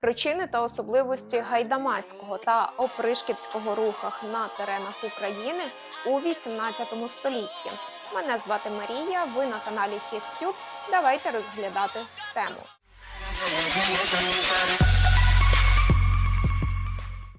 Причини та особливості гайдамацького та опришківського рухах на теренах України у 18 столітті. Мене звати Марія. Ви на каналі Хістюб. Давайте розглядати тему.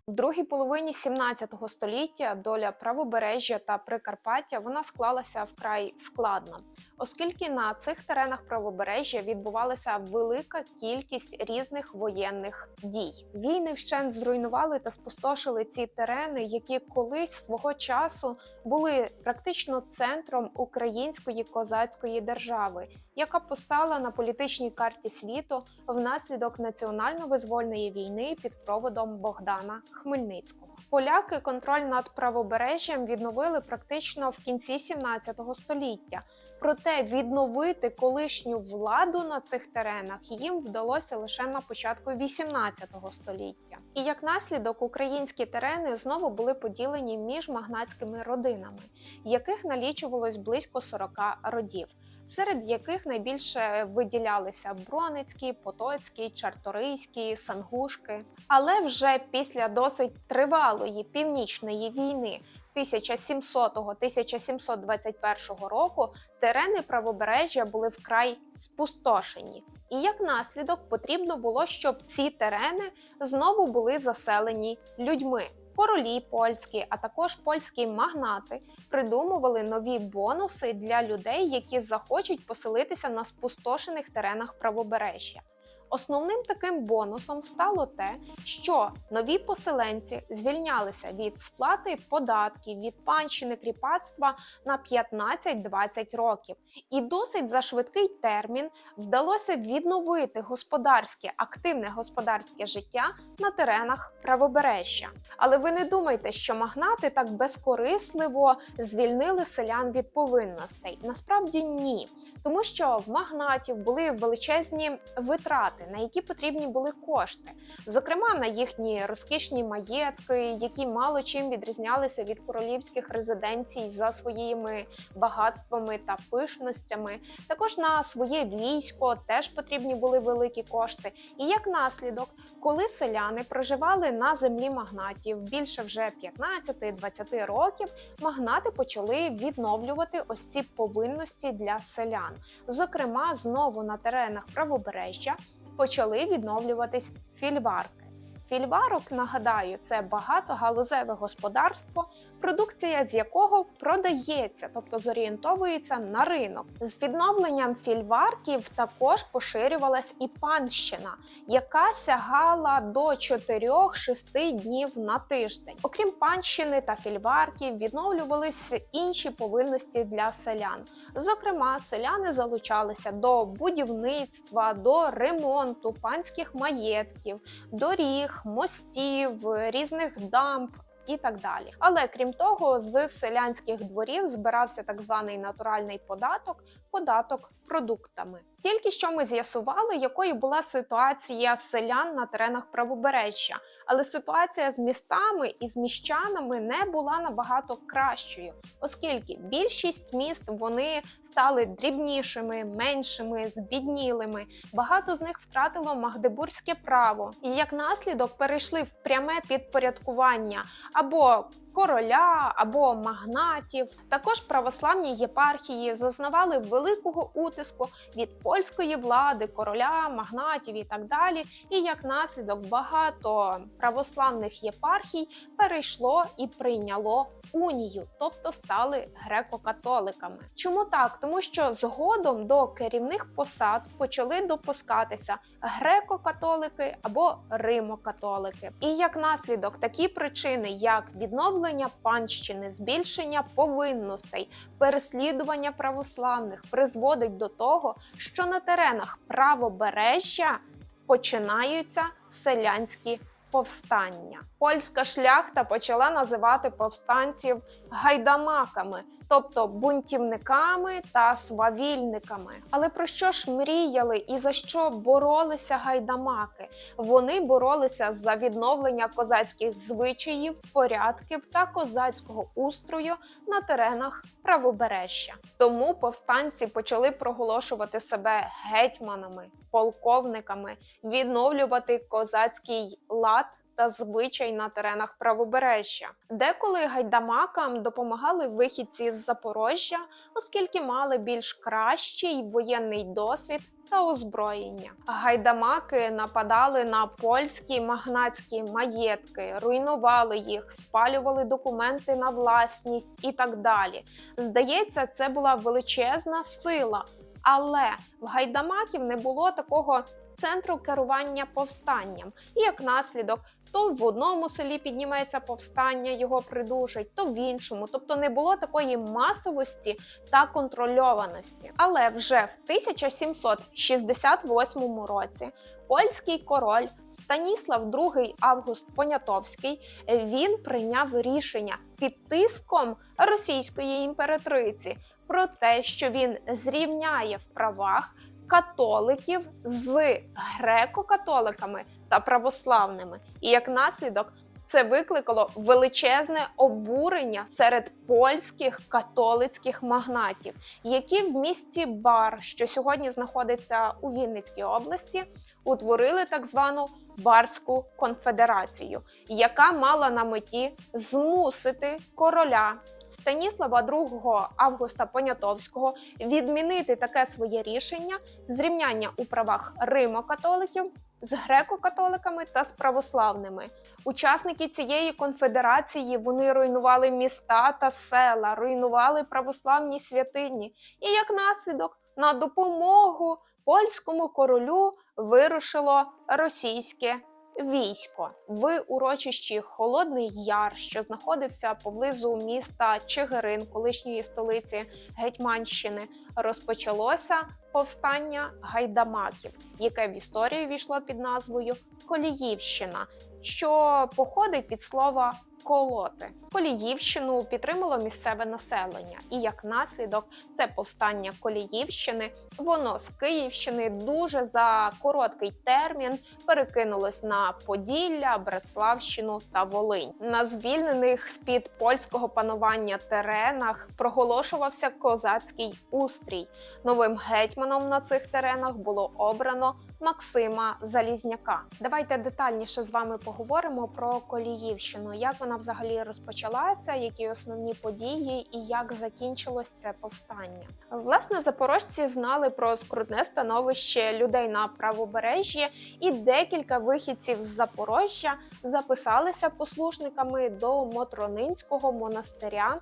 В другій половині 17 століття доля правобережжя та Прикарпаття вона склалася вкрай складно, оскільки на цих теренах правобережжя відбувалася велика кількість різних воєнних дій. Війни вщент зруйнували та спустошили ці терени, які колись свого часу були практично центром української козацької держави, яка постала на політичній карті світу внаслідок національно-визвольної війни під проводом Богдана Хмельницького. Поляки контроль над правобережжям відновили практично в кінці 17 століття. Проте відновити колишню владу на цих теренах їм вдалося лише на початку 18 століття. І як наслідок українські терени знову були поділені між магнатськими родинами, яких налічувалось близько 40 родів серед яких найбільше виділялися Броницькі, Потоцькі, Чарторийські, Сангушки. Але вже після досить тривалої північної війни 1700-1721 року терени правобережжя були вкрай спустошені. І як наслідок потрібно було, щоб ці терени знову були заселені людьми. Королі польські, а також польські магнати придумували нові бонуси для людей, які захочуть поселитися на спустошених теренах правобережжя. Основним таким бонусом стало те, що нові поселенці звільнялися від сплати податків від панщини кріпацтва на 15-20 років, і досить за швидкий термін вдалося відновити господарське активне господарське життя на теренах правобережжя. Але ви не думайте, що магнати так безкорисливо звільнили селян від повинностей. Насправді ні. Тому що в магнатів були величезні витрати, на які потрібні були кошти, зокрема на їхні розкішні маєтки, які мало чим відрізнялися від королівських резиденцій за своїми багатствами та пишностями. Також на своє військо теж потрібні були великі кошти. І як наслідок, коли селяни проживали на землі магнатів більше вже 15-20 років, магнати почали відновлювати ось ці повинності для селян. Зокрема, знову на теренах правобережжя почали відновлюватись фільварки. Фільварок, нагадаю, це багатогалузеве господарство, продукція з якого продається, тобто зорієнтовується на ринок. З відновленням фільварків також поширювалась і панщина, яка сягала до 4-6 днів на тиждень. Окрім панщини та фільварків, відновлювалися інші повинності для селян. Зокрема, селяни залучалися до будівництва, до ремонту панських маєтків, доріг, мостів, різних дамб. І так далі. Але крім того, з селянських дворів збирався так званий натуральний податок податок продуктами. Тільки що ми з'ясували, якою була ситуація селян на теренах правобережжя, але ситуація з містами і з міщанами не була набагато кращою, оскільки більшість міст вони стали дрібнішими, меншими, збіднілими. Багато з них втратило магдебурзьке право, і як наслідок перейшли в пряме підпорядкування або короля або магнатів. Також православні єпархії зазнавали великого утиску від польської влади, короля, магнатів і так далі. І як наслідок багато православних єпархій перейшло і прийняло унію, тобто стали греко-католиками. Чому так? Тому що згодом до керівних посад почали допускатися греко-католики або римо-католики. І як наслідок такі причини, як відновлення панщини, збільшення повинностей, переслідування православних, призводить до того, що на теренах правобережжя починаються селянські повстання. Польська шляхта почала називати повстанців гайдамаками, тобто бунтівниками та свавільниками. Але про що ж мріяли і за що боролися гайдамаки? Вони боролися за відновлення козацьких звичаїв, порядків та козацького устрою на теренах правобережжя. Тому повстанці почали проголошувати себе гетьманами, полковниками, відновлювати козацький лад. Та звичай на теренах правобережжя, деколи гайдамакам допомагали вихідці з Запорожжя, оскільки мали більш кращий воєнний досвід та озброєння. Гайдамаки нападали на польські магнатські маєтки, руйнували їх, спалювали документи на власність і так далі. Здається, це була величезна сила, але в гайдамаків не було такого центру керування повстанням, і як наслідок. То в одному селі підніметься повстання, його придушать, то в іншому. Тобто не було такої масовості та контрольованості. Але вже в 1768 році польський король Станіслав II Август Понятовський він прийняв рішення під тиском російської імператриці про те, що він зрівняє в правах католиків з греко-католиками та православними, і як наслідок це викликало величезне обурення серед польських католицьких магнатів, які в місті Бар, що сьогодні знаходиться у Вінницькій області, утворили так звану Барську конфедерацію, яка мала на меті змусити короля. Станіслава II Августа Понятовського відмінити таке своє рішення зрівняння у правах римокатоликів з греко-католиками та з православними. Учасники цієї конфедерації вони руйнували міста та села, руйнували православні святині, і як наслідок на допомогу польському королю вирушило російське військо. В урочищі Холодний Яр, що знаходився поблизу міста Чигирин, колишньої столиці Гетьманщини, розпочалося повстання гайдамаків, яке в історію війшло під назвою Коліївщина, що походить від слова колоти. Коліївщину підтримало місцеве населення, і як наслідок це повстання Коліївщини. Воно з Київщини дуже за короткий термін перекинулось на Поділля, Братславщину та Волинь. На звільнених з під польського панування теренах проголошувався козацький устрій. Новим гетьманом на цих теренах було обрано. Максима Залізняка. Давайте детальніше з вами поговоримо про Коліївщину, як вона взагалі розпочалася, які основні події і як закінчилось це повстання. Власне, запорожці знали про скрутне становище людей на правобережжі, і декілька вихідців з Запорожжя записалися послушниками до Мотронинського монастиря.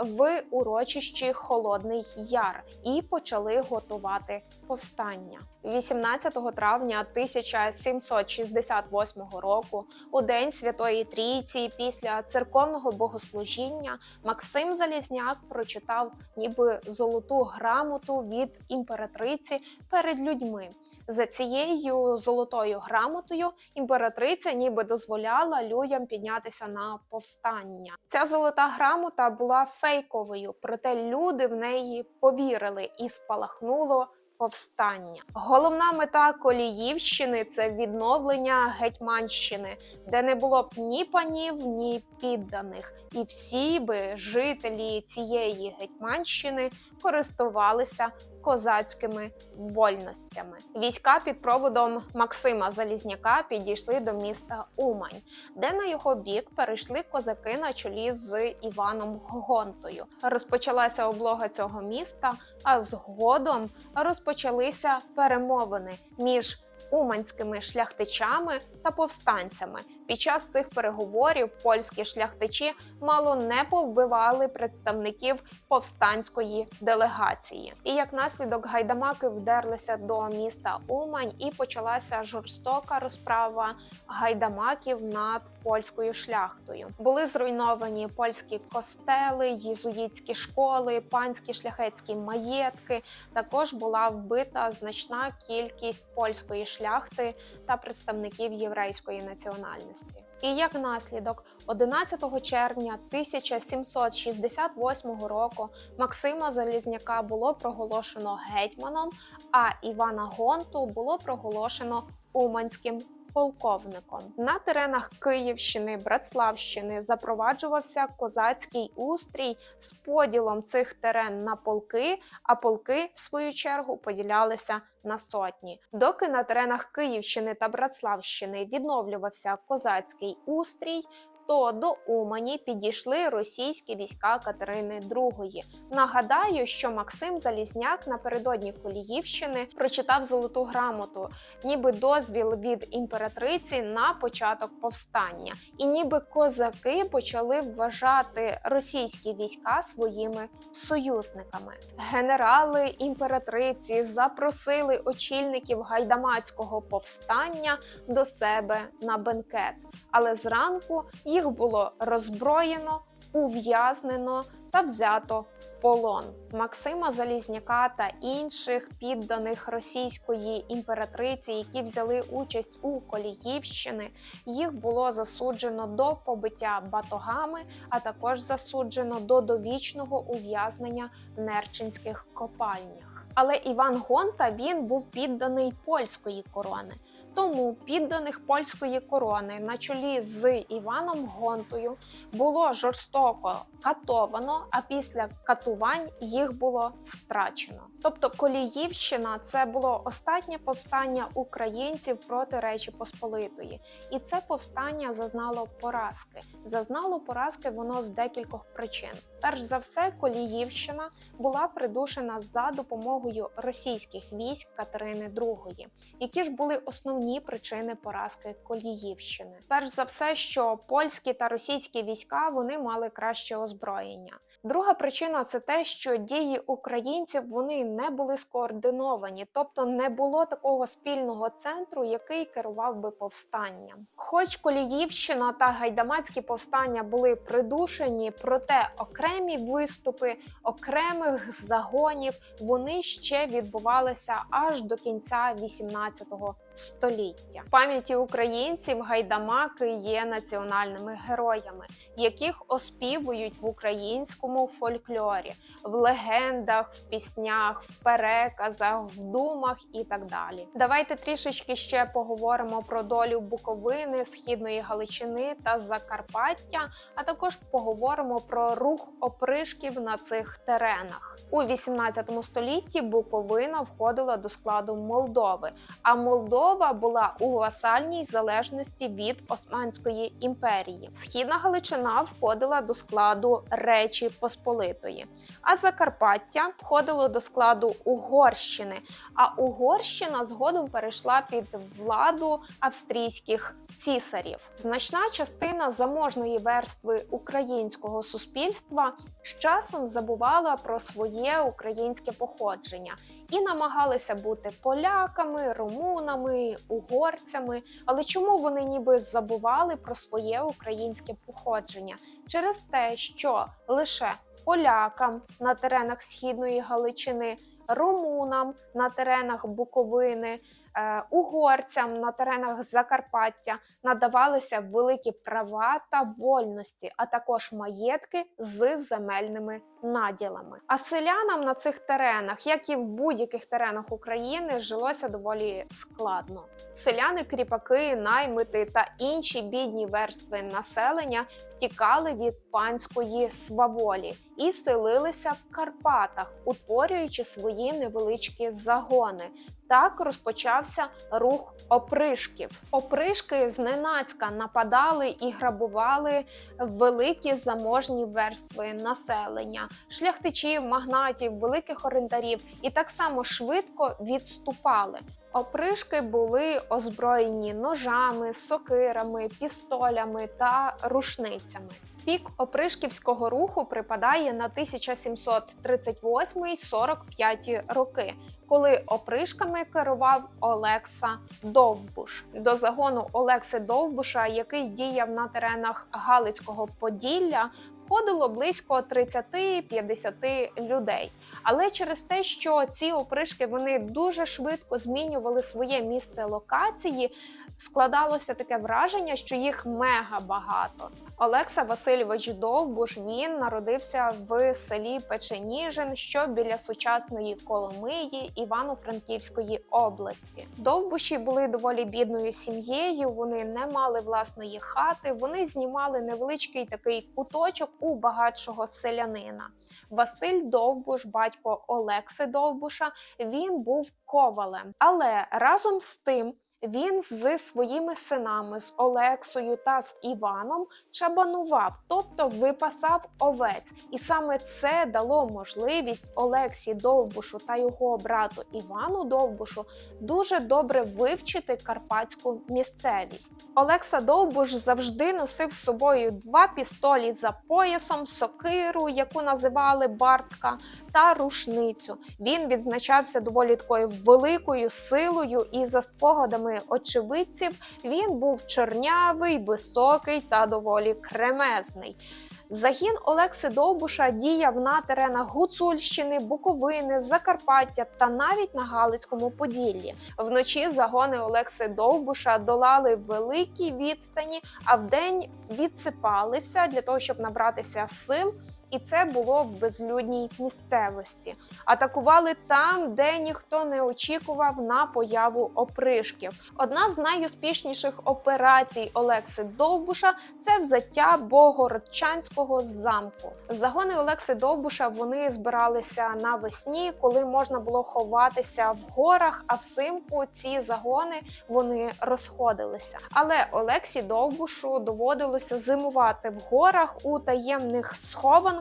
В урочищі Холодний Яр і почали готувати повстання 18 травня 1768 року, у день Святої Трійці, після церковного богослужіння, Максим Залізняк прочитав ніби золоту грамоту від імператриці перед людьми. За цією золотою грамотою імператриця ніби дозволяла людям піднятися на повстання. Ця золота грамота була фейковою, проте люди в неї повірили і спалахнуло. Повстання. Головна мета Коліївщини це відновлення Гетьманщини, де не було б ні панів, ні підданих, і всі би жителі цієї Гетьманщини користувалися козацькими вольностями. Війська під проводом Максима Залізняка підійшли до міста Умань, де на його бік перейшли козаки на чолі з Іваном Гонтою. Розпочалася облога цього міста, а згодом розпочалися перемовини між уманськими шляхтичами та повстанцями. Під час цих переговорів польські шляхтичі мало не повбивали представників повстанської делегації. І як наслідок гайдамаки вдерлися до міста Умань, і почалася жорстока розправа гайдамаків над польською шляхтою. Були зруйновані польські костели, єзуїтські школи, панські шляхетські маєтки. Також була вбита значна кількість польської шляхти та представників єврейської національності. І як наслідок, 11 червня 1768 року Максима Залізняка було проголошено гетьманом, а Івана Гонту було проголошено уманським полковником. На теренах Київщини, Братславщини запроваджувався козацький устрій з поділом цих терен на полки, а полки, в свою чергу, поділялися на сотні. Доки на теренах Київщини та Братславщини відновлювався козацький устрій. То до Умані підійшли російські війська Катерини II. Нагадаю, що Максим Залізняк напередодні Коліївщини прочитав золоту грамоту, ніби дозвіл від імператриці на початок повстання, і ніби козаки почали вважати російські війська своїми союзниками. Генерали імператриці запросили очільників гайдамацького повстання до себе на бенкет, але зранку їх було роззброєно, ув'язнено та взято в полон. Максима Залізняка та інших підданих російської імператриці, які взяли участь у Коліївщини, їх було засуджено до побиття батогами, а також засуджено до довічного ув'язнення в нерчинських копальнях. Але Іван Гонта він був підданий польської корони. Тому підданих польської корони на чолі з Іваном Гонтою було жорстоко катовано, а після катувань їх було страчено. Тобто Коліївщина це було останнє повстання українців проти Речі Посполитої, і це повстання зазнало поразки. Зазнало поразки воно з декількох причин. Перш за все, Коліївщина була придушена за допомогою російських військ Катерини II. Які ж були основні причини поразки Коліївщини? Перш за все, що польські та російські війська вони мали краще озброєння. Друга причина це те, що дії українців вони не були скоординовані, тобто не було такого спільного центру, який керував би повстанням. Хоч Коліївщина та гайдамацькі повстання були придушені, проте окремі виступи окремих загонів вони ще відбувалися аж до кінця 18 століття. В пам'яті українців гайдамаки є національними героями, яких оспівують в українському фольклорі, в легендах, в піснях, в переказах, в думах і так далі. Давайте трішечки ще поговоримо про долю Буковини, Східної Галичини та Закарпаття, а також поговоримо про рух опришків на цих теренах. У 18 столітті Буковина входила до складу Молдови, а Молдова була у васальній залежності від Османської імперії. Східна Галичина входила до складу Речі Посполитої, а Закарпаття входило до складу Угорщини. А Угорщина згодом перейшла під владу австрійських цісарів. Значна частина заможної верстви українського суспільства з часом забувала про своє українське походження і намагалися бути поляками, румунами, угорцями. Але чому вони ніби забували про своє українське походження? Через те, що лише полякам на теренах східної Галичини, румунам на теренах Буковини. Е, Угорцям на теренах Закарпаття надавалися великі права та вольності, а також маєтки з земельними наділами. А селянам на цих теренах, як і в будь-яких теренах України, жилося доволі складно. Селяни, кріпаки, наймити та інші бідні верстви населення втікали від панської сваволі і селилися в Карпатах, утворюючи свої невеличкі загони. Так розпочався рух опришків. Опришки зненацька нападали і грабували великі заможні верстви населення, шляхтичів, магнатів, великих орендарів і так само швидко відступали. Опришки були озброєні ножами, сокирами, пістолями та рушницями. Пік опришківського руху припадає на 1738-45 роки, коли опришками керував Олекса Довбуш. До загону Олекси Довбуша, який діяв на теренах Галицького Поділля, виходило близько 30-50 людей. Але через те, що ці опришки вони дуже швидко змінювали своє місце локації, складалося таке враження, що їх мега багато. Олекса Васильович Довбуш він народився в селі Печеніжин, що біля сучасної Коломиї Івано-Франківської області. Довбуші були доволі бідною сім'єю. Вони не мали власної хати. Вони знімали невеличкий такий куточок у багатшого селянина. Василь Довбуш, батько Олекси Довбуша, він був ковалем, але разом з тим. Він з своїми синами, з Олексою та з Іваном чабанував, тобто випасав овець, і саме це дало можливість Олексі Довбушу та його брату Івану Довбушу дуже добре вивчити карпатську місцевість. Олекса Довбуш завжди носив з собою два пістолі за поясом, сокиру, яку називали Бартка, та рушницю. Він відзначався доволі такою великою силою і за спогадами очевидців він був чорнявий, високий та доволі кремезний. Загін Олекси Довбуша діяв на теренах Гуцульщини, Буковини, Закарпаття та навіть на Галицькому Поділлі. Вночі загони Олекси Довбуша долали великі відстані, а вдень відсипалися для того, щоб набратися сил. І це було в безлюдній місцевості. Атакували там, де ніхто не очікував на появу опришків. Одна з найуспішніших операцій Олекси Довбуша це взяття Богородчанського замку. Загони Олекси Довбуша вони збиралися навесні, коли можна було ховатися в горах. А взимку ці загони вони розходилися. Але Олексі Довбушу доводилося зимувати в горах у таємних схованках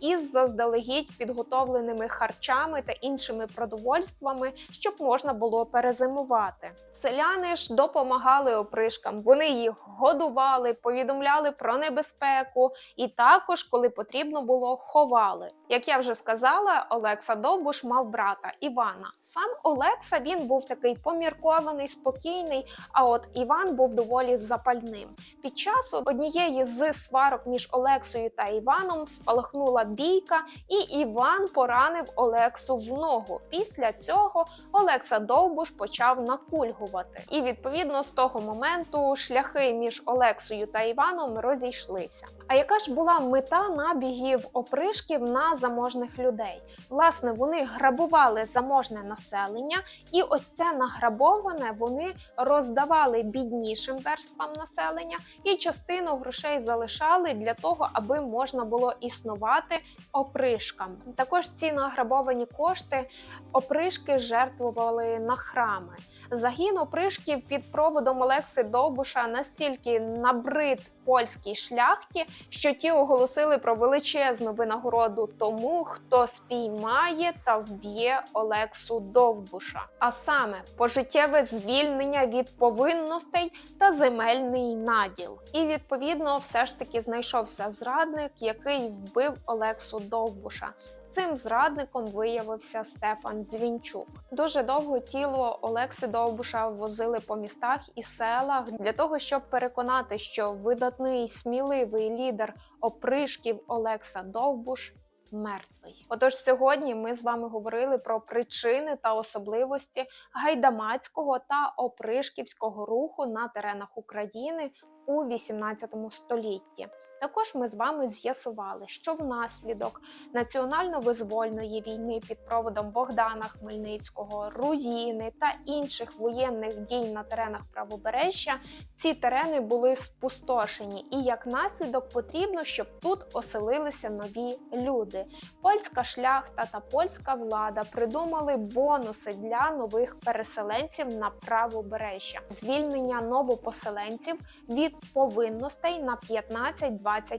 із заздалегідь підготовленими харчами та іншими продовольствами, щоб можна було перезимувати. Селяни ж допомагали опришкам. Вони їх годували, повідомляли про небезпеку, і також, коли потрібно було, ховали. Як я вже сказала, Олекса Довбуш мав брата Івана. Сам Олекса він був такий поміркований, спокійний. А от Іван був доволі запальним. Під час однієї з сварок між Олексою та Іваном спалахнула бійка, і Іван поранив Олексу в ногу. Після цього Олекса Довбуш почав накульгувати. І відповідно з того моменту шляхи між Олексою та Іваном розійшлися. А яка ж була мета набігів опришків на заможних людей? Власне, вони грабували заможне населення, і ось це награбоване вони роздавали біднішим верствам населення, і частину грошей залишали для того, аби можна було існувати опришкам. Також ці награбовані кошти опришки жертвували на храми. Загін опришків під проводом Олекси Довбуша настільки набрид польській шляхті, що ті оголосили про величезну винагороду тому, хто спіймає та вб'є Олексу Довбуша, а саме пожиттєве звільнення від повинностей та земельний наділ. І відповідно, все ж таки знайшовся зрадник, який вбив Олексу Довбуша. Цим зрадником виявився Стефан Дзвінчук. Дуже довго тіло Олекси Довбуша возили по містах і селах для того, щоб переконати, що видатний сміливий лідер опришків Олекса Довбуш мертвий. Отож, сьогодні ми з вами говорили про причини та особливості гайдамацького та опришківського руху на теренах України у 18 столітті. Також ми з вами з'ясували, що внаслідок національно-визвольної війни під проводом Богдана Хмельницького, Руїни та інших воєнних дій на теренах правобережжя ці терени були спустошені, і як наслідок потрібно, щоб тут оселилися нові люди. Польська шляхта та польська влада придумали бонуси для нових переселенців на правобережжя, звільнення новопоселенців від повинностей на 15-20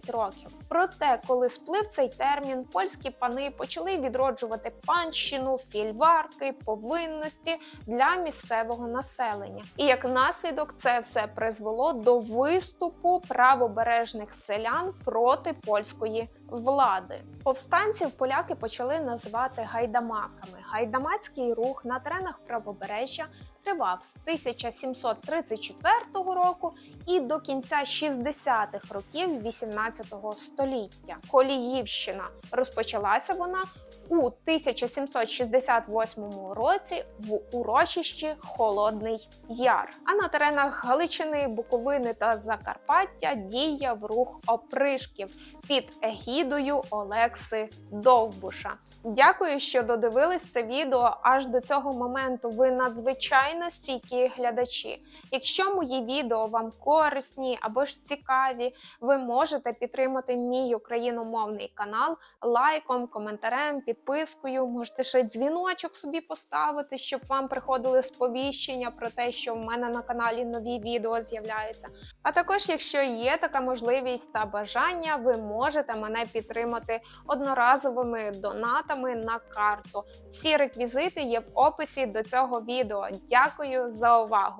років. Проте, коли сплив цей термін, польські пани почали відроджувати панщину, фільварки, повинності для місцевого населення. І як наслідок, це все призвело до виступу правобережних селян проти польської влади. Повстанців поляки почали називати гайдамаками. Гайдамацький рух на теренах правобережжя тривав з 1734 року і до кінця 60-х років 18 століття. Коліївщина розпочалася вона у 1768 році в урочищі Холодний Яр. А на теренах Галичини, Буковини та Закарпаття діяв рух опришків під егідою Олекси Довбуша. Дякую, що додивились це відео аж до цього моменту. Ви надзвичайно стійкі глядачі. Якщо мої відео вам корисні або ж цікаві, ви можете підтримати мій україномовний канал лайком, коментарем, підпискою. Можете ще дзвіночок собі поставити, щоб вам приходили сповіщення про те, що в мене на каналі нові відео з'являються. А також, якщо є така можливість та бажання, ви можете мене підтримати одноразовими донатами на карту. Всі реквізити є в описі до цього відео. Дякую за увагу!